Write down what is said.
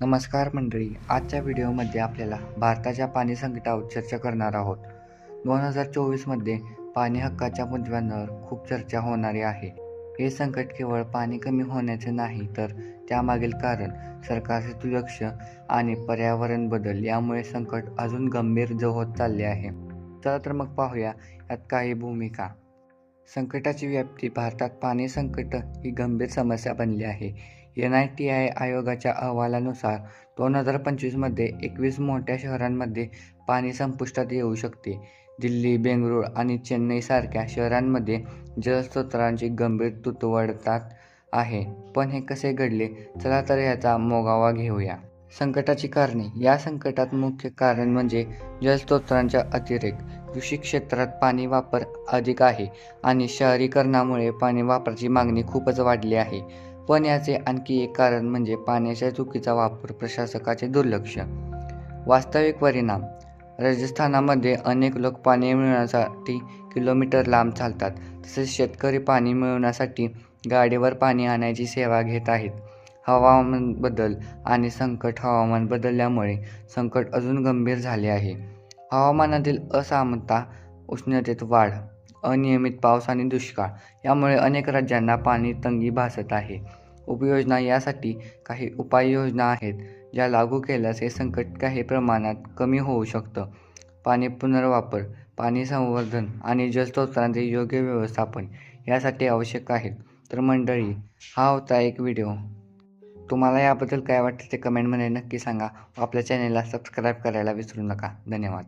नमस्कार मंडळी आजच्या व्हिडिओमध्ये आपल्याला भारताच्या पाणी संकटावर चर्चा करणार आहोत. दोन हजार चोवीसमध्ये पाणी हक्काच्या मुद्द्यांवर खूप चर्चा होणारी आहे. हे संकट केवळ पाणी कमी होण्याचे नाही तर त्यामागील कारण सरकारचे दुर्लक्ष आणि पर्यावरण बदल यामुळे संकट अजून गंभीर ज होत चालले आहे. चला तर मग पाहूया यात काही भूमिका. संकटाची व्याप्ती भारतात पाणी संकट ही गंभीर समस्या बनली आहे. एन आय टी आय आयोगाच्या अहवालानुसार दोन हजार पंचवीसमध्ये एकवीस मोठ्या शहरांमध्ये पाणी संपुष्टात येऊ शकते. दिल्ली बेंगळूर आणि चेन्नईसारख्या शहरांमध्ये जलस्रोतांची गंभीर तुटवडतात आहे. पण हे कसे घडले? चला तर याचा मोगावा घेऊया. संकटाची कारणे. या संकटात मुख्य कारण म्हणजे जलस्रोतांचा अतिरेक. कृषी क्षेत्रात पाणी वापर अधिक आहे आणि शहरीकरणामुळे पाणी वापराची मागणी खूपच वाढली आहे. पण याचे आणखी एक कारण म्हणजे पाण्याच्या चुकीचा वापर प्रशासकाचे दुर्लक्ष. वास्तविक परिणाम. राजस्थानामध्ये अनेक लोक पाणी मिळवण्यासाठी किलोमीटर लांब चालतात तसेच शेतकरी पाणी मिळवण्यासाठी गाडीवर पाणी आणायची सेवा घेत आहेत. हवामान बदल आणि संकट हवामान बदलल्यामुळे संकट अजून गंभीर झाले आहे. हवामानातील असमानता उष्णतेत वाढ अनियमित पाऊस आणि दुष्काळ यामुळे अनेक राज्यांना पाणी तंगी भासत आहे. उपयोजना यासाठी काही उपाययोजना आहेत ज्या लागू केल्यास हे संकट काही प्रमाणात कमी होऊ शकतं. पाणी पुनर्वापर पाणी संवर्धन आणि जलस्रोतांचे योग्य व्यवस्थापन यासाठी आवश्यक आहे. तर मंडळी हा होता एक व्हिडिओ. तुम्हाला याबद्दल काय वाटतं ते कमेंटमध्ये नक्की सांगा. आपल्या चॅनेलला सबस्क्राईब करायला विसरू नका. धन्यवाद.